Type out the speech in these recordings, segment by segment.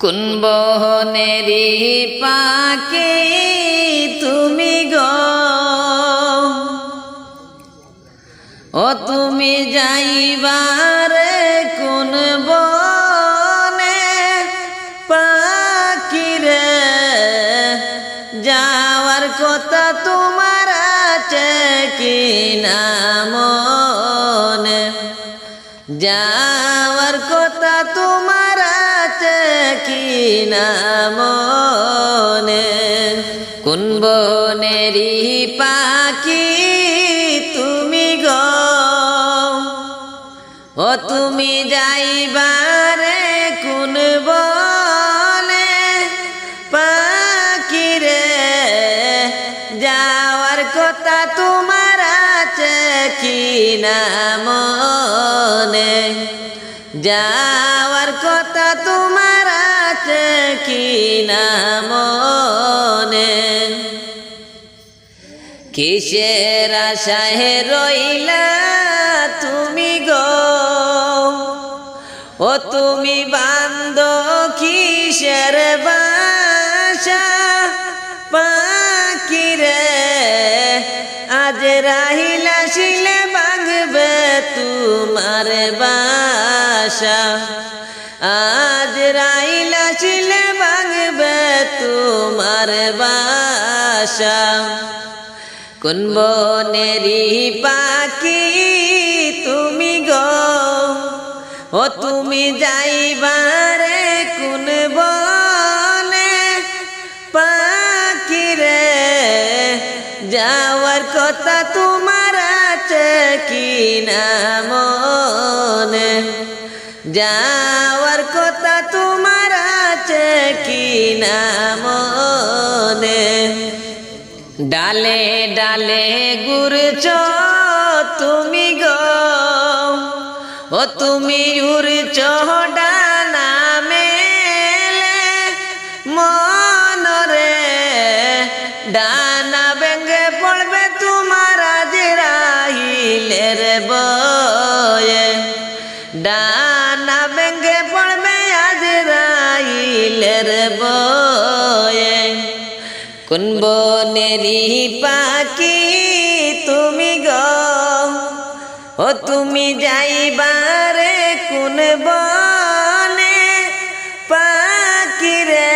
কোন বহনেরি পাকে তুমি গো। ও তুমি যাইবারে কোন বনে পাখিরে যাওয়ার কথা তোমার আছে কি না মনে না মনে, কোন বনেরি পাখি তুমি গো? ও তুমি যাইবারে কোন বনে পাখিরে যাওয়ার কথা তোমার আছে কি না মনে? যাওয়ার কথা তোমার আছে কি না মনে? কিসের আশায় রইলা তুমি গো? ও তুমি বান্দ কিসের বাসা? পাখিরে আজ রাহিলা শিলে বাঁধবে তোমার বাসা। তোমার বাসা। কোন বনেরি পাখি তুমি গো? ও তুমি যাইবারে কোন বনে পাখি রে? যাওয়ার কথা তোমার আছে কি না মনে? যাওয়ার মনে। ডালে ডালে গুরছ তুমি গো। ও তুমি উড়ছ ডানা মেলে মনরে ডানা বেঙ্গে পড়বে তোমার আজ রাহিলের বয়ে। ডানা বেঙ্গে পড়বে রাহিলের বয়ে। কোন বনেরি পাখি তুমি গো? ও তুমি যাইবারে কোন বনে পাখিরে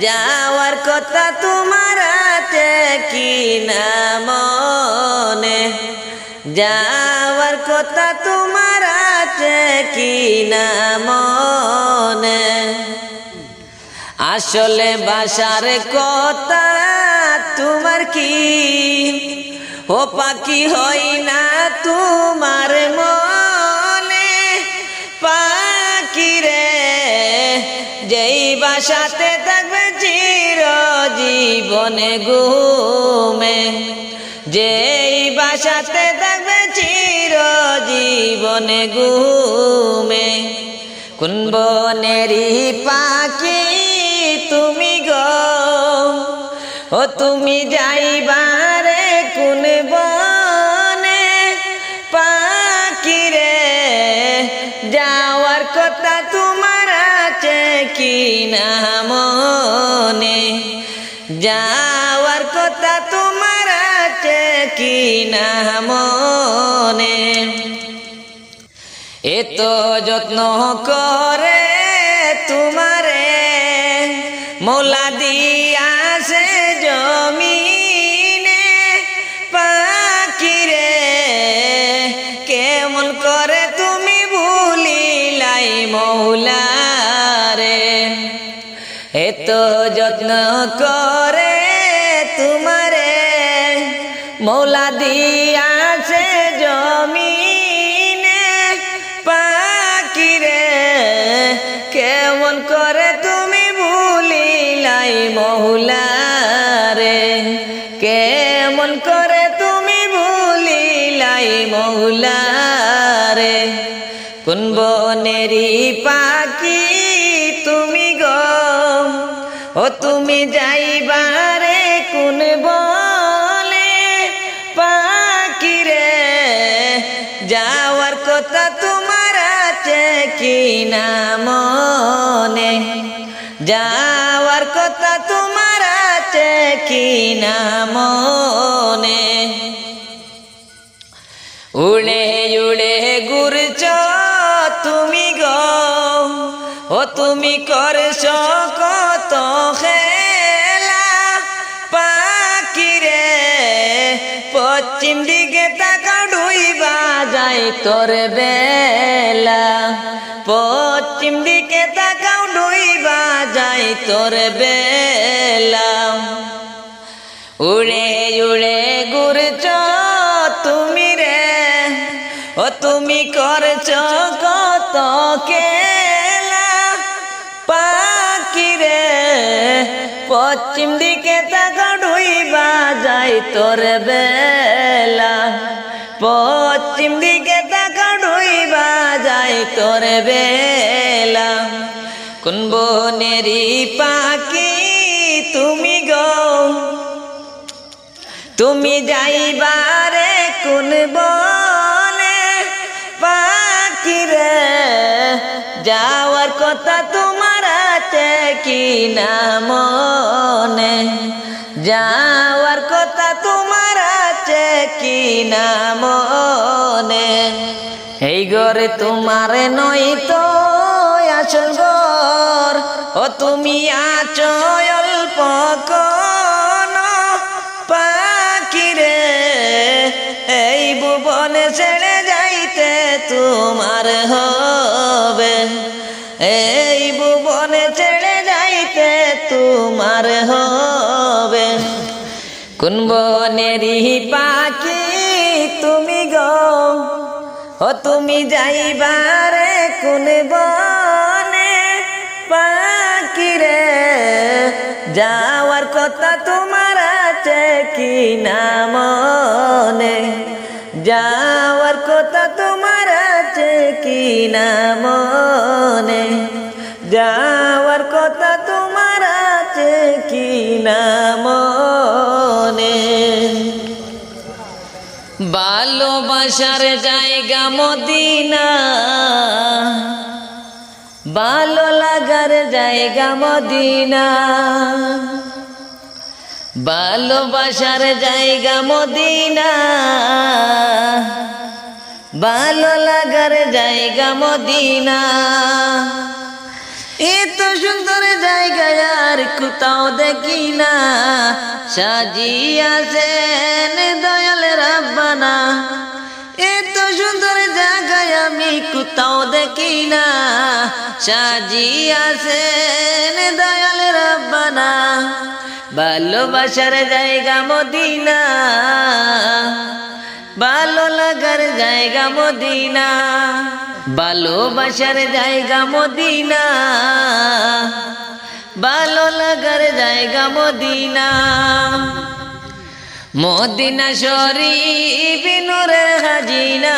যাওয়ার কথা তোমার আছে কি না মনে? যাওয়ার কথা তোমার আছে কি না মনে? আসলে বাসার কথা তোমার কি? ও পাখি হই না তোমার মনে? পাখি রে, যেই বাসাতে থাকবে চির জীবনে ঘুমে, যেই বাসাতে থাকবে চির জীবনে ঘুমে। কোন বনেরি পাখি তুমি গো? ও তুমি যাইবারে কোন বনে? পাখি রে যাওয়ার কথা তোমার আছে কি না মনে? যাওয়ার কথা তোমার আছে কি না মনে? এত যত্ন করে তোমারে। মোলা দিয়া সে জমিনে, পাখিরে কেমন করে তুমি ভুলিলাই যত্ন করে তোমারে, মৌলা দিয়া মহুলারে, কেমন করে তুমি ভুলিলাই মহুলারে? কোন বনেরি পাখি তুমি গো? ও তুমি যাইবারে কোন বলে পাখিরে? যাওয়ার কথা তোমার আছে কি না মনে? তোমার আছে কি না মনে। উড়ে উড়ে ঘুরছ তুমি গো। ও তুমি করছ কত খেলা। পাখিরে, পশ্চিম দিকে তাকা ডুইবা যায় তোর বেলা। পশ্চিম দিকে তাকাও ডুইবা যায় তোর বেলা। উড়ে উড়ে ঘুরছ তুমি রে। ও তুমি করছ কত কেলা পাখি রে, পশ্চিম দিকে তাকা ডুইবা যায় তোর বেলা। পশ্চিম দিকে তাকা ডুইবা যায় তোর বেলা। কোন বনেরি পাখি তুমি যাইবারে কোন বনে পাখিরে যাওয়ার কথা তোমার আছে কি না মনে? যাওয়ার কথা তোমার আছে কি না মনে? এই ঘরে তোমার নই তো আসল ঘর। ও তুমি আছো অল্প ভুবনে ছেড়ে যাইতে তোমার হবে। এই ভুবনে ছেড়ে যাইতে তোমার হবে। কোন বনেরি পাখি তুমি গো? ও তুমি যাইবারে কোন বনে পাখি রে? যাওয়ার কথা তোমার আছে কি না মনে? যাওয়ার কথা তোমার আছে কি না মনে? যাওয়ার কথা তোমার আছে কি না মনে? ভালোবাসার জায়গা মদিনা। ভালো লাগার জায়গা মদিনা। ভালোবাসার জায়গা মদিনা। ভালো লাগার জায়গা মদিনা। এত সুন্দর জায়গায় আর কোথাও দেখি না। সাজিয়াছেন দয়াল রাব্বানা। এত সুন্দর জায়গায় আমি কোথাও দেখি না। সাজিয়াছেন দয়াল রাব্বানা। ভালোবাসার জায়গা মদিনা। ভালো লাগার জায়গা মদিনা। ভালোবাসার জায়গা মদিনা। ভালো লাগার জায়গা মদিনা। মদিনা শরীফ নূরের হাজিনা।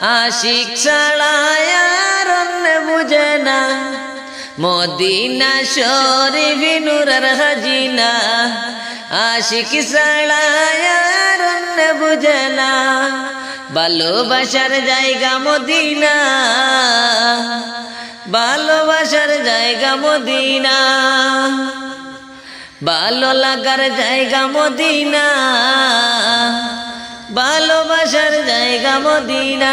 আশিক ছাড়ায় বুঝে না। মদিনা শরীফ নূরের হাজিনা। আশিক ছাড়ায় আর অন্য বুঝে না ভালোবাসার জায়গা মদিনা। ভালোবাসার জায়গা মদিনা। ভালো লাগার জায়গা মদিনা। ভালোবাসার জায়গা মদিনা।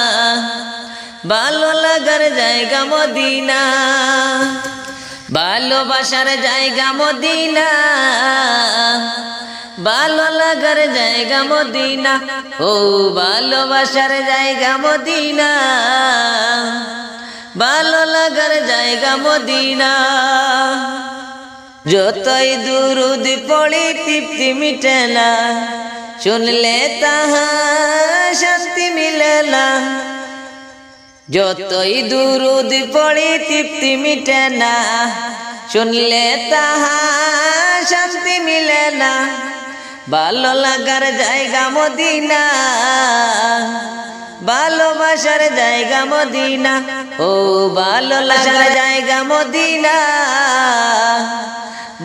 ভালো লাগার জায়গা মদিনা। ভালোবাসার জায়গা মদিনা। ভালো লাগার জায়গা মদিনা। ও ভালোবাসার জায়গা মদিনা। ভালো লাগার জায়গা মদিনা। যতই দুরুদ পড়ি, তৃপ্তি মিটে না। শুনলে তাহা শান্তি মিলে না। যতই দুরুদ পড়ি, তৃপ্তি মিটে না। শুনলে তাহা শান্তি মিলে না। ভালো লাগার জায়গা মদিনা। ভালোবাসার জায়গা মদিনা। ও ভালো লাগার জায়গা মদিনা।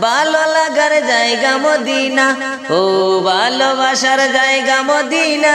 ভালো লাগার জায়গা মদিনা। ও ভালোবাসার জায়গা মদিনা।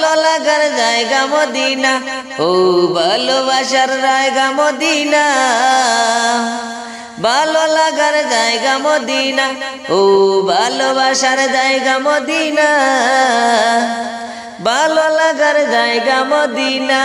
লাগার জায়গা মদিনা, ও ভালোবাসার জায়গা মদিনা। ভালো লাগার জায়গা মদিনা, ও ভালোবাসার জায়গা মদিনা। ভালো লাগার জায়গা মদিনা।